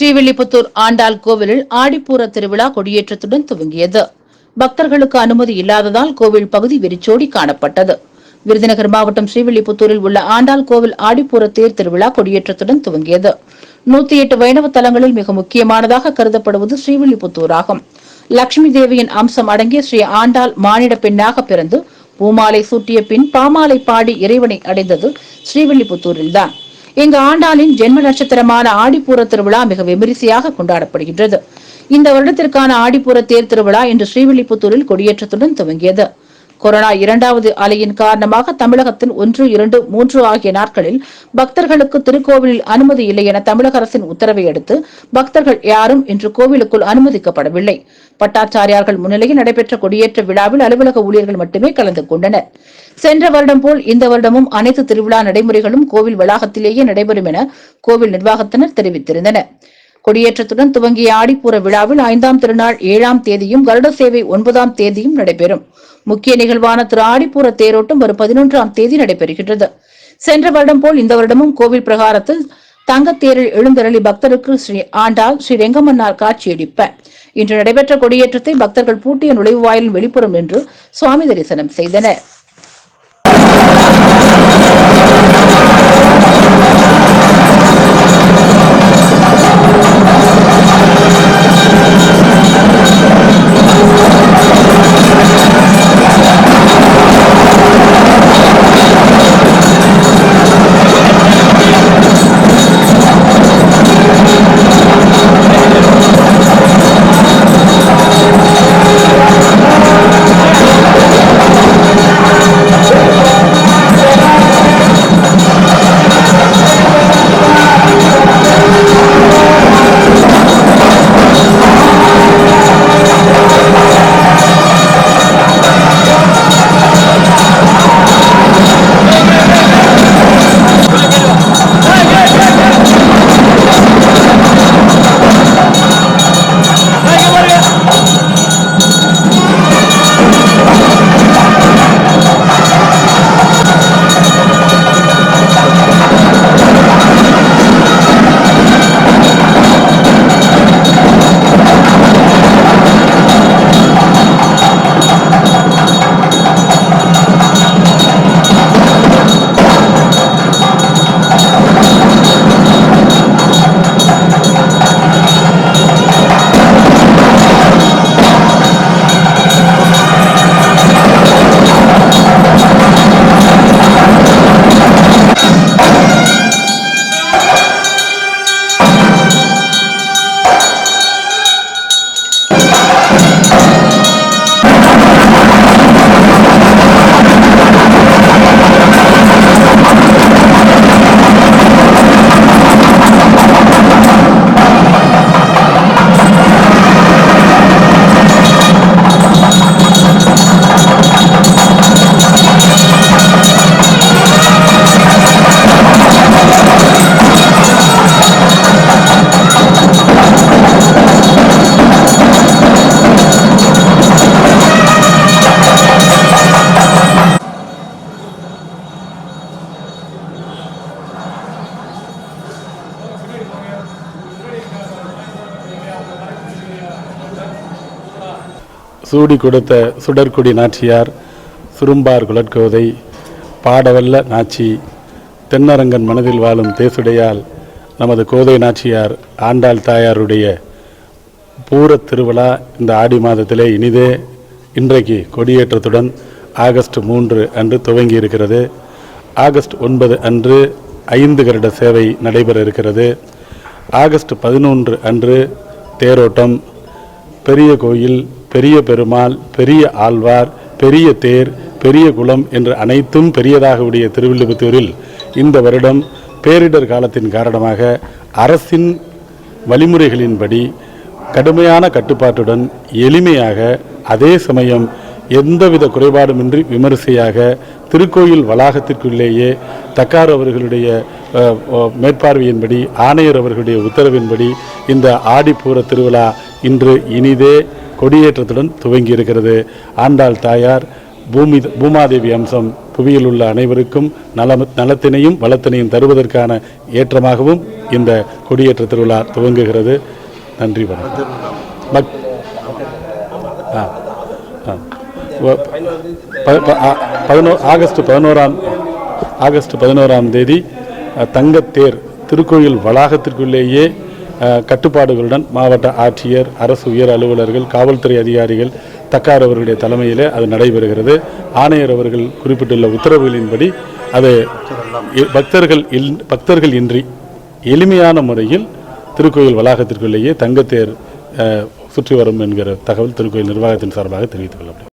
ஸ்ரீவில்லிபுத்தூர் ஆண்டாள் கோவிலில் ஆடிப்பூர திருவிழா கொடியேற்றத்துடன் துவங்கியது. பக்தர்களுக்கு அனுமதி இல்லாததால் கோவில் பகுதி வெறிச்சோடி காணப்பட்டது. விருதுநகர் மாவட்டம் ஸ்ரீவில்லிபுத்தூரில் உள்ள ஆண்டாள் கோவில் ஆடிப்பூர தேர் திருவிழா கொடியேற்றத்துடன் துவங்கியது. நூத்தி எட்டு வைணவ தலங்களில் மிக முக்கியமானதாக கருதப்படுவது ஸ்ரீவில்லிபுத்தூர் ஆகும் லட்சுமி தேவியின் அம்சம் அடங்கிய ஸ்ரீ ஆண்டாள் மானிட பெண்ணாக பிறந்து பூமாலை சூட்டிய பின் பாமாலை பாடி இறைவனை அடைந்தது ஸ்ரீவில்லிபுத்தூரில்தான். இங்கு ஆண்டாளின் ஜென்ம நட்சத்திரமான ஆடிப்பூர திருவிழா மிக விமரிசையாக கொண்டாடப்படுகின்றது. இந்த வருடத்திற்கான ஆடிப்பூர தேர் திருவிழா இன்று ஸ்ரீவில்லிபுத்தூரில் கொடியேற்றத்துடன் துவங்கியது. கொரோனா இரண்டாவது அலையின் காரணமாக தமிழகத்தில் ஒன்று இரண்டு மூன்று ஆகிய நாட்களில் பக்தர்களுக்கு திருக்கோவிலில் அனுமதி இல்லை என தமிழக அரசின் உத்தரவை அடுத்து பக்தர்கள் யாரும் இன்று கோவிலுக்குள் அனுமதிக்கப்படவில்லை. பட்டாச்சாரியார்கள் முன்னிலையில் நடைபெற்ற கொடியேற்ற விழாவில் அலுவலக ஊழியர்கள் மட்டுமே கலந்து கொண்டனர். சென்ற வருடம் போல் இந்த வருடமும் அனைத்து திருவிழா நடைமுறைகளும் கோவில் வளாகத்திலேயே நடைபெறும் என கோவில் நிர்வாகத்தினர் தெரிவித்திருந்தனர். கொடியேற்றத்துடன் துவங்கிய ஆடிப்பூர விழாவில் ஐந்தாம் திருநாள் ஏழாம் தேதியும் கருட சேவை ஒன்பதாம் தேதியும் நடைபெறும். முக்கிய நிகழ்வான திரு ஆடிப்பூர தேரோட்டம் வரும் பதினொன்றாம் தேதி நடைபெறுகின்றது. சென்ற வருடம் போல் இந்த வருடமும் கோவில் பிரகாரத்தில் தங்கத்தேரில் எழுந்தருளி பக்தருக்கு ஸ்ரீ ஆண்டாள் ஸ்ரீ ரெங்கமன்னார் காட்சியளிப்ப. இன்று நடைபெற்ற கொடியேற்றத்தை பக்தர்கள் பூட்டிய நுழைவு வாயிலின் வெளிப்புறம் நின்று சுவாமி தரிசனம் செய்தனர். சூடி கொடுத்த சுடற்குடி நாச்சியார் சுரும்பார் குலட்கோதை பாடவல்ல நாச்சி தென்னரங்கன் மனதில் வாழும் தேசுடையால் நமது கோதை நாச்சியார் ஆண்டாள் தாயாருடைய பூரத் திருவிழா இந்த ஆடி மாதத்திலே இனிதே இன்றைக்கு கொடியேற்றத்துடன் ஆகஸ்ட் மூன்று அன்று துவங்கி இருக்கிறது. ஆகஸ்ட் ஒன்பது அன்று ஐந்து வருட சேவை நடைபெற இருக்கிறது. ஆகஸ்ட் பதினொன்று அன்று தேரோட்டம் பெரிய கோயில் பெரிய பெருமாள் பெரிய ஆழ்வார் பெரிய தேர் பெரிய குளம் என்று அனைத்தும் பெரியதாக உடைய திருவில்லிபுத்தூரில் இந்த வருடம் பேரிடர் காலத்தின் காரணமாக அரசின் வழிமுறைகளின்படி கடுமையான கட்டுப்பாட்டுடன் எளிமையாக அதே சமயம் எந்தவித குறைபாடுமின்றி விமரிசையாக திருக்கோயில் வளாகத்திற்குள்ளேயே தக்கார் அவர்களுடைய மேற்பார்வையின்படி ஆணையர் அவர்களுடைய உத்தரவின்படி இந்த ஆடிப்பூர திருவிழா இன்று இனிதே கொடியேற்றத்துடன் துவங்கி இருக்கிறது ஆண்டாள் தாயார் பூமி பூமாதேவி அம்சம் புவியில் உள்ள அனைவருக்கும் நலம் நலத்தினையும் வளத்தினையும் தருவதற்கான ஏற்றமாகவும் இந்த கொடியேற்ற திருவிழா துவங்குகிறது. நன்றி வணக்கம். பக்- ஆ ஆ. ப- ப- ஆ- பதினோ ஆகஸ்ட் பதினோராம் ஆகஸ்ட் பதினோராம் தேதி தங்கத்தேர் திருக்கோயில் வளாகத்திற்குள்ளேயே கட்டுப்பாடுகளுடன் மாவட்ட ஆட்சியர் அரசு உயர் அலுவலர்கள் காவல்துறை அதிகாரிகள் தக்கார் அவர்களுடைய தலைமையிலே அது நடைபெறுகிறது. ஆணையர் அவர்கள் குறிப்பிட்டுள்ள உத்தரவுகளின்படி அது பக்தர்கள் இல் பக்தர்கள் இன்றி எளிமையான முறையில் திருக்கோயில் வளாகத்திற்குள்ளேயே தங்கத்தேர் சுற்றி வரும் என்கிற தகவல் திருக்கோயில் நிர்வாகத்தின் சார்பாக தெரிவித்துக் கொள்ளப்படும்.